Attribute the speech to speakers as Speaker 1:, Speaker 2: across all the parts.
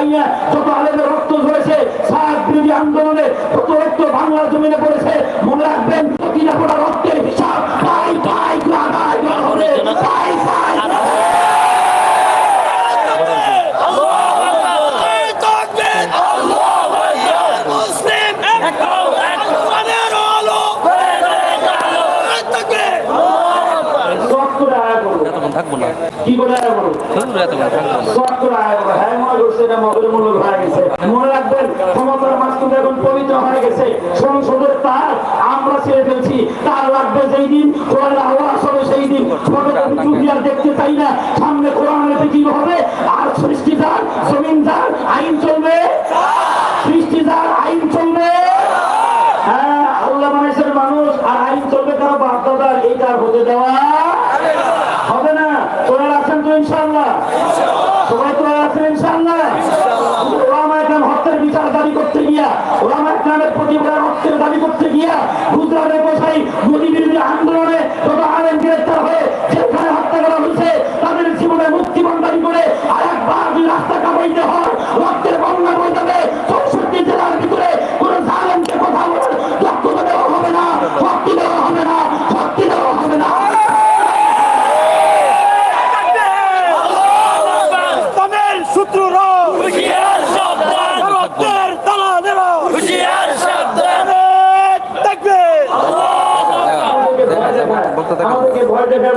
Speaker 1: লাগাইয়া যত আলেমের রক্ত ধরেছে সাত বিরোধী আন্দোলনে তত রক্ত বাংলার জমিনে পড়েছে।
Speaker 2: এতক্ষণ থাকব না।
Speaker 1: কি করে আয়া করব
Speaker 2: হুজুর এতক্ষণ থাকব না।
Speaker 1: সব করে আয়া করব হ্যাঁ মনে করছে এটা মগরমূলক হয়ে গেছে। রাখবেন ক্ষমতার মাঝখানে এখন পবিত্র হয়ে গেছে। সংসদের তার আমরা ছেড়ে ফেলছি। তার লাগবে যেই দিন কোরআন সেই দিন। আর দেখতে চাই না। সামনে কোরআনের কি হবে? আর সৃষ্টিদার জমিনদার আইন চলবে। সৃষ্টিদার আইন চলবে হ্যাঁ আল্লাহ মানুষের মানুষ আর আইন চলবে কারও বাধ্যতার এইটা আর হতে দেওয়া হবে না তোরা আছেন তো ইনশাল্লাহ সবাই তোরা আছেন ইনশাল্লাহ ওলামা একরাম হত্যের বিচার দাবি করতে গিয়া ওলামা একরামের প্রতিবাদ হত্যের গিয়া গুজরাটে বসাই মোদী বিরোধী আন্দোলনে তত আলেম গ্রেফতার হয়ে যেখানে হত্যা করা হয়েছে। তাদের জীবনে মুক্তি দাবি করে আর একবার রাস্তা কামাইতে হয়।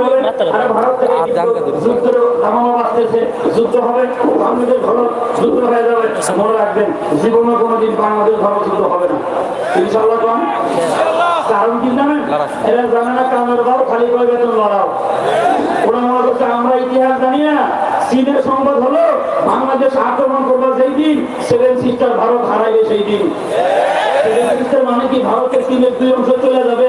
Speaker 1: ভয় দেখায় ভারত থেকে
Speaker 2: আর জানতে দিন।
Speaker 1: যুদ্ধ দামামা আসতেছে, যুদ্ধ হবে, বাংলাদেশ ভালো যুদ্ধ হয়ে যাবে। মনে রাখবেন, জীবনে কোনোদিন বাংলাদেশ ভালো যুদ্ধ হবে না। ইনশাআল্লাহ কন? কারণ কি জানেন? এরা জানে না কামের দাও, খালি করে বেতন লড়াও। ওরা মনে করছে, আমরা ইতিহাস জানি না চীনের সংবাদ হলো বাংলাদেশ আক্রমণ করবার যেই দিন সেভেন সিস্টার ভারত হারাইবে সেই দিন সেভেন সিস্টার মানে কি ভারতের চীনের দুই অংশ চলে যাবে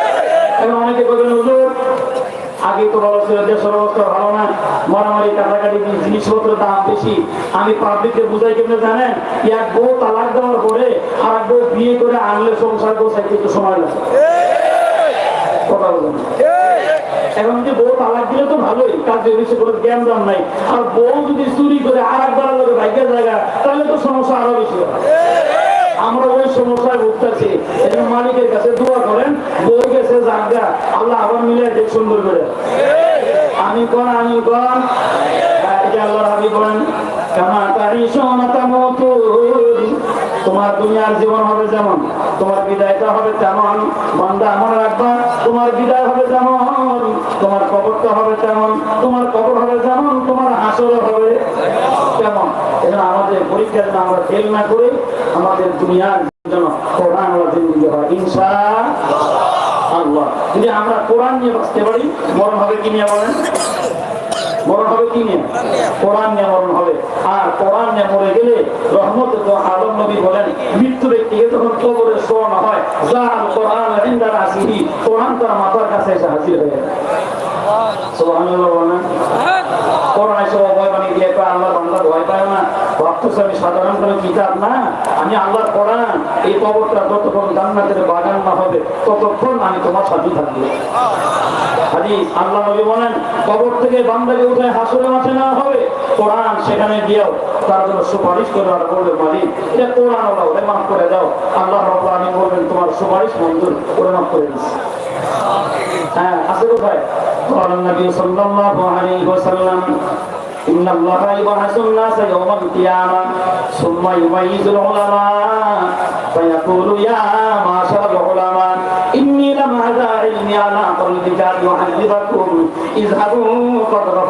Speaker 1: এখন অনেকে আগে এখন তালাক দিলে তো ভালোই করে জ্ঞান নাই। আর বউ যদি চুরি করে আর একবার জায়গা, তাহলে তো সমস্যা আরও বেশি আমরা ওই সমস্যায় ভুগতেছি। মালিকের কাছে দোয়া করেন বই গেছে জাগা আল্লাহ দেখ সুন্দর করে আমি কোন আমি কোন? তারি সোনাতা তোমার দুনিয়ার জীবন হবে যেমন, তোমার বিদায়টা হবে তেমন। মনে রাখবা, তোমার বিদায় হবে যেমন, তোমার কবরটা হবে তেমন, তোমার কবর হবে যেমন, তোমার হবে তেমন। আমাদের পরীক্ষা যেন আমরা ফেল না করে আমাদের দুনিয়ার জন্য কোরআন হয়। যদি আমরা কোরআন নিয়ে বাঁচতে পারি, মরণ হবে কি নিয়ে বলেন? মরণ হবে কি নিয়ে? কোরআন নিয়ে মরণ হবে। আর কোরআন নিয়ে মরে গেলে রহমত আলম নবী বলেন, মৃত্যু ব্যক্তিকে তখন কবরে শোয়ানো হয়। যার কোরআন কোরআন তার মাথার কাছে এসে হাজির হয়ে যায়। না? আমি সাধারণ কোনো না এই কবরটা যতক্ষণ জান্নাতের বাগান না হবে, ততক্ষণ আমি তোমার সাথে থাকব। হাদিস, আল্লাহ নবী বলেন, কবর থেকে বান্দাকে উঠে হাসরে মাঠে নেওয়া হবে। কোরআন সেখানে দিয়েও, তার জন্য সুপারিশ করে আর বলবে, মালিক, এটা কোরআন ওরা মাফ করে দাও। আল্লাহ রব আমি বলবেন, তোমার সুপারিশ মঞ্জুর, ওরে মাফ করে দিচ্ছি হ্যাঁ আছে কোথায়? قال النبي صلى الله عليه وسلم إن الله يبعث الناس يوم القيامة ثم يميز العلماء فيقول يا معشر العلماء إني لم هذا علمي على قلبك يعذبكم اذهبوا قد غفرت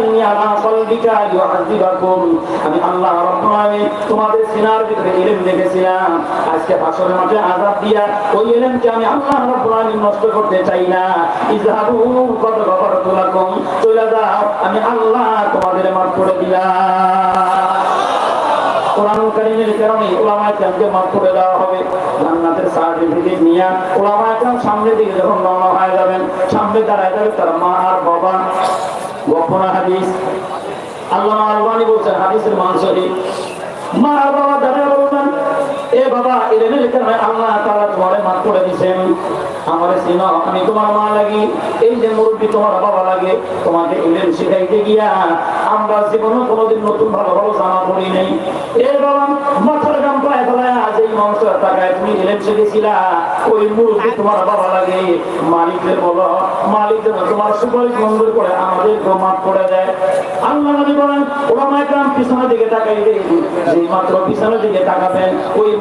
Speaker 1: ইন্নী আলা কলবি রাব্বিকা আমি আল্লাহ রাব্বুল আলামিন তোমাদের সিনার ভিতরে ইলম দেখেছিলাম আজকে হাসরের মাঠে আযাব দিয়া ওই ইলমকে আমি আল্লাহ রাব্বুল আলামিন নষ্ট করতে চাই না ইযহাবু কদ গফরতু লাকুম চলে যাও আমি আল্লাহ তোমাদের মাফ করে দিলাম কোরআন কারীমের কারণে ওলামায়ে কেরামকে মাফ করে দেওয়া হবে। জান্নাতের সার্টিফিকেট নিয়ে ওলামায়ে কেরাম সামনের দিকে যখন রওনা হয়ে যাবেন, সামনে দাঁড়ায় যাবে তার মা আর বাবা। গোপনা হাদিস। আল্লাহ আলবানি বলছেন হাদিসের মান মা বাবা বলবেন এ বাবা এলেনের কারণে আল্লাহ তাআলা তোমারে মাফ করে দেয়। পিছনের দিকে তাকাবেন ওই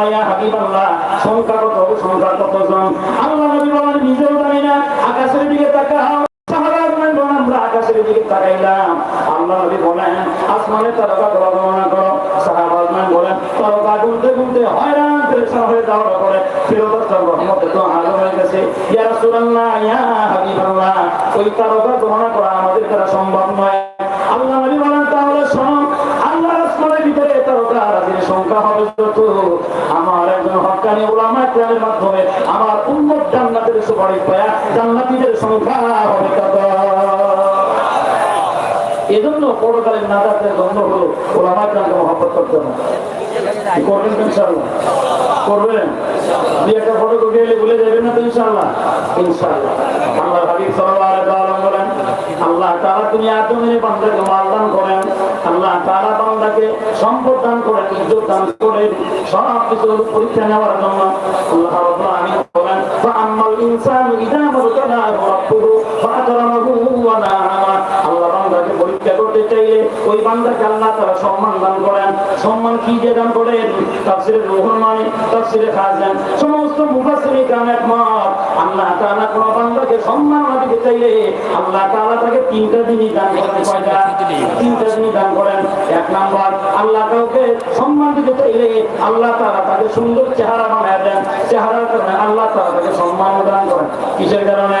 Speaker 1: কয় ইয়া হাবিবাল্লাহ সংখ্যা কত সংখ্যা কতজন আল্লাহ নবী বলেন, নিজেও জানি না, আকাশের দিকে তাকাও। আমরা আকাশের দিকে তাকাইলাম। আল্লাহ নবী বলেন আসমানে তারকা গণনা ওই তারকা সুপারিশ পায়া সংখ্যা হবে কত? এজন্য পরকালীন নাজাতের জন্য হলো ওলামা ইকরামকে মহব্বত করতে করবেন ইনশাআল্লাহ? আল্লাহ হাবিব আল্লাহ তারা তুমি আদমের বান্দাকে মাল দান করেন। আল্লাহ তারা বান্দাকে সম্পদ দান করেন, ইজ্জত দান করেন, সব কিছু পরীক্ষা নেওয়ার জন্য আল্লাহ আমি বলেন ফাআম্মাল ইনসানু ইযা মাবতালাহু রাব্বুহু ফাআকরামাহু ওয়া করতে চাইলে ওই বান্দাকে আল্লাহ তাআলা সম্মান দান করেন। সম্মান কি দিয়ে দান করেন? তাফসিরে রুহুল মানি, তাফসিরে খাজান। সমস্ত মুফাসসিরিন কাম একমত, আল্লাহ তাআলা কোন বান্দাকে সম্মান না দিতে চাইলে আল্লাহ তাআলা তাকে তিনটা জিনিস দান করেন। তিনটা জিনিস দান করেন। এক নাম্বার, আল্লাহ কাউকে সম্মান দিতে চাইলে আল্লাহ তাআলা তাকে সুন্দর চেহারা বানায় দেন। কারণে আল্লাহ তাআলা তাকে সম্মান দান করেন। কিসের কারণে?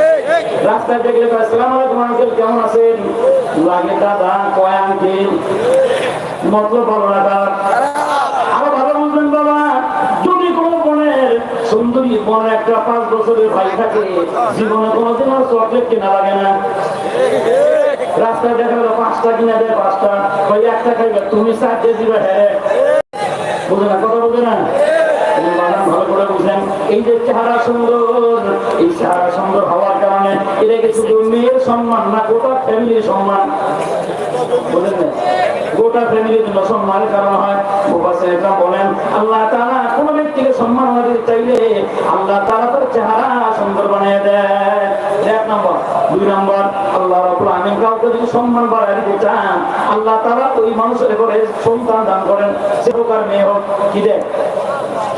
Speaker 1: রাস্তায় দেখলে কয়, আসসালামু আলাইকুম আঙ্কেল কেমন আছেন? লাগে দাদা কয় আঙ্কেল? মতলব ভালো না আরও ভালো বুঝবেন বাবা। যদি কোনো বোনের সুন্দরী বোন একটা পাঁচ বছরের ভাই থাকে জীবনে কোনোদিন আর চকলেট কেনা লাগে না। রাস্তায় দেখা গেল পাঁচটা কিনা দেয় পাঁচটা। ওই একটা খাইবে তুমি চারটে দিবে হ্যাঁ। বুঝে না কথা বুঝে না? ভালো করে বুঝেন। এই যে চেহারা সুন্দর এই চেহারা সুন্দর হওয়ার কারণে শুধু মেয়ের সম্মান না গোটা ফ্যামিলির সম্মান? আল্লাহ ওই মানুষের করে সন্তান দান করেন। সে আর মেয়ে হোক, কি দেয়?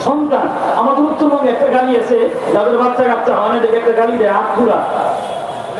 Speaker 1: সন্তান। আমাদের উত্তরবঙ্গে একটা গালি আছে, যাদের বাচ্চা কাচ্চা হয় না দেখে একটা গালি দেয় আট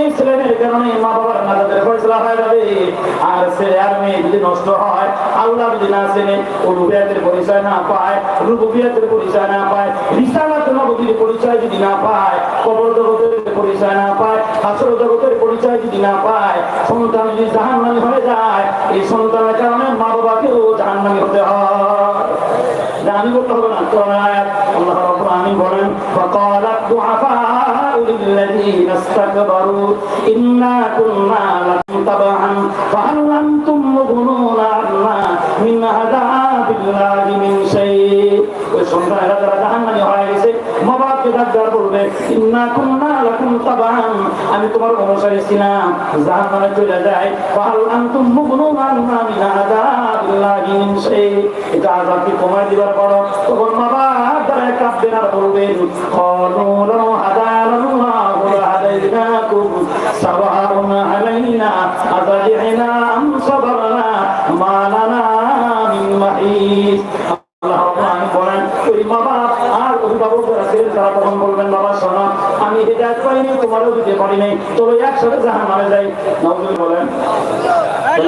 Speaker 1: এই ছেলে কারণে মা বাবার নাজাদের ফয়সলা হয়ে যাবে। আর ছেলে আর মেয়ে যদি নষ্ট হয়, আল্লাহ যদি না চেনে রুবিয়াতের পরিচয় না পায় রুবিয়াতের পরিচয় না পায়, রিসালাত নবীর পরিচয় যদি না পায়, কবর জগতের পরিচয় না পায়, হাসর জগতের পরিচয় যদি না পায়, সন্তান যদি জাহান্নামী হয়ে যায়, এই সন্তানের কারণে মা বাবাকেও জাহান্নামী হতে হয়। আমি বলতে হবে না কোরআন আয়াত আল্লাহ রাব্বুল আলামিন বলেন, ফাকালাত দুআফাউ আনতুম মুগনুনা আন্না মিন আযাবিল্লাহি মিন শাই ওই সন্তানেরা যারা জাহান্নামী হয়ে গেছে মা বলবে, ইন্না কুন্না লাকুম তাবআন। আমি তোমার অনুসারী ছিলাম। জাহান্নামে চলে যায় ফাহাল আনতুম মুগনুনা আন্না মিন আযাবিল্লাহি মিন শাই এটা আযাব কি কমায় দিবার পরও তখন মা বাবা তারা কাঁদবেন আর বলবেন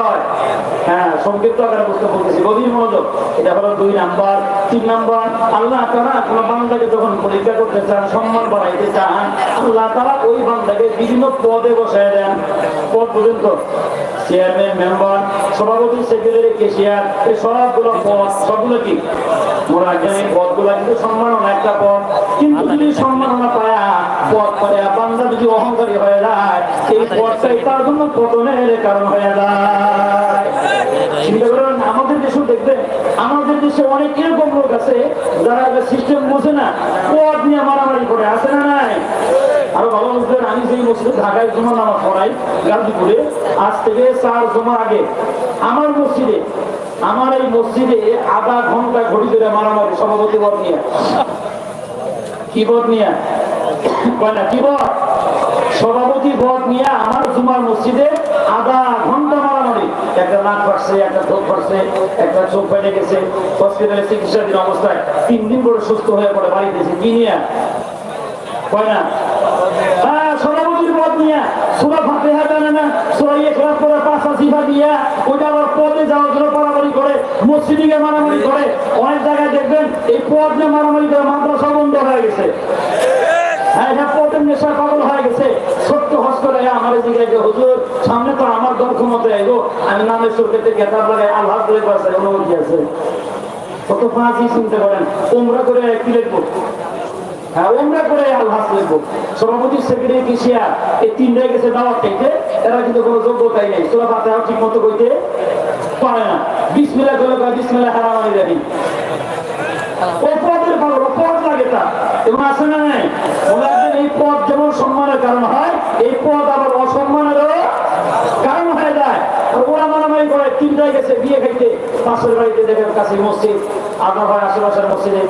Speaker 1: হয়? হ্যাঁ সম্মান বিভিন্ন পদে বসায় দেন। পদ পর্যন্ত চেয়ারম্যান সভাপতি কেশিয়ার এই সবগুলো পদ, সবগুলো কি? পদগুলো কিন্তু সম্মাননা একটা পদ। কিন্তু যদি সম্মাননা পায়া, পদ বান্দা যদি অহংকারী হয়ে যায় এই পদটাই তার জন্য পতনের কারণ হয়ে যায়। চিন্তা করেন আমাদের দেশেও দেখবেন আমাদের দেশে অনেক এরকম লোক আছে যারা সিস্টেম বোঝে না পদ নিয়ে মারামারি করে আছে না নাই? আরও ভালো বুঝলেন আমি যেই মসজিদে ঢাকায় জমা নামাজ পড়াই গাজীপুরে আজ থেকে চার জমা আগে আমার মসজিদে আমার এই মসজিদে আধা ঘণ্টা ঘড়ি ধরে মারামারি সভাপতি পদ নিয়ে। কি পদ নিয়ে? কয় না কি পদ? সভাপতি পদ নিয়ে আমার জুমার মসজিদে আধা ঘণ্টা মারামারি। একটা নাক ফাটছে, একটা ঠোক ফাটছে, একটা চোখ ফেটে গেছে। হসপিটালে চিকিৎসাধীন অবস্থায় তিন দিন পরে সুস্থ হয়ে পড়ে বাড়িতে এসে কি নিয়ে? হ্যাঁ জন্য মারামারি করে অনেক জায়গায় দেখবেন এই পদ নিয়ে মারামারি করে মাদ্রাসা বন্ধ হয়ে গেছে। নেশা পাগল হয়ে গেছে। ছোট্ট হসপিটালে আমার দিকে হুজুর, সামনে তো আমার দর্শ মতো এগো আমি নামের সুরকেতে গেতার লাগাই আল্লাহ করে পারছে অনুমতি আছে। কত পাঁচই চিন্তা করেন তোমরা করে কি লিখব? লাগে ওনার এই পদ যেমন সম্মানের কারণ হয়, এই পদ আবার অসম্মানেরও কারণ হয়ে যায়। ওরা মারামারি করে গেছে, বিয়ে খাইতে। পাশের বাড়িতে দেখেন কাছে মসজিদ হয় আশেপাশের মসজিদে।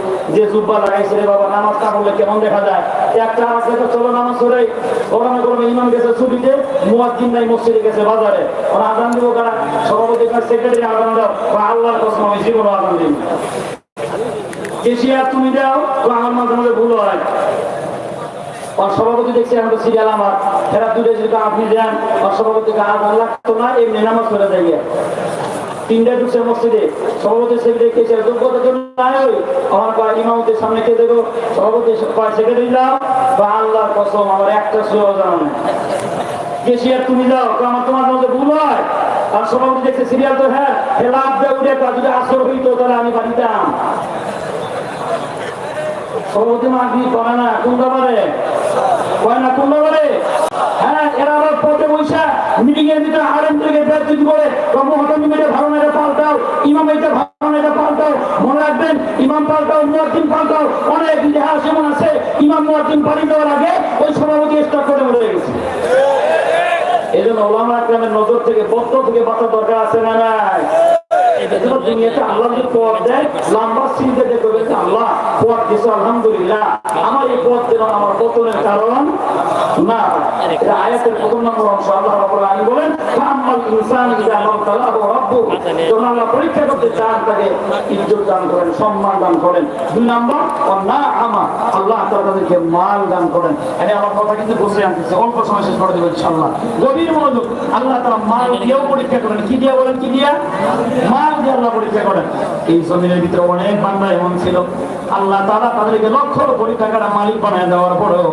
Speaker 1: গেছে বাজারে। ওরা দাও। আল্লাহর তুমি দাও আমার মাঝে মাঝে ভুল সভাপতি দেখছি আমি সিরিয়াল আমার। দুটো যদি আপনি দেন, আর আধার লাগতো না ঢুকছে মসজিদে। সভাপতি আমার আমার কেশিয়ার তুমি যাও আমার তোমার ভুল হয়। আর সভাপতি সিরিয়াল তো হ্যাঁ তাহলে আমি বাড়িতাম। করে না, কোন কয় না কোন হ্যাঁ এরা আবার পথে বৈশা মিটিং এর ভিতরে আরেম থেকে যদি করে কর্মহটমি মেরে ভালো না এটা পাল্টাও ইমাম এটা ভালো পাল্টাও, মনে রাখবেন, ইমাম পাল্টাও, মুয়াজ্জিন পাল্টাও, অনেক ইতিহাস এমন আছে, ইমাম মুয়াজ্জিন পানি দেওয়ার আগে ওই সভাপতি স্টক করে মরে গেছে। এই জন্য ওলামা আকরামের নজর থেকে বদ্ধ থেকে বাঁচার দরকার আছে না নাই? দুনিয়াতে আল্লাহ যদি পথ দেয়, লম্বা চিন্তা দেখবে আল্লাহ পথ আলহামদুলিল্লাহ। আল্লাহ রাব্বুল আলামিন বলেন মাল দান করেন। আরে আমার কিন্তু বুঝে আনতেছে করে দেবেন ইনশাআল্লাহ। গভীর মনোযোগ, আল্লাহ তাআলা মাল দিয়েও পরীক্ষা করেন। কি দিয়ে বলেন, কি দিয়া? মাল দিয়ে আল্লাহ পরীক্ষা করেন। এই জমিনের ভিতরে অনেক বান্দা এমন ছিল। আল্লাহ তাআলা তাদেরকে লক্ষ কোটি টাকার মালিক বানায় দেওয়ার পরেও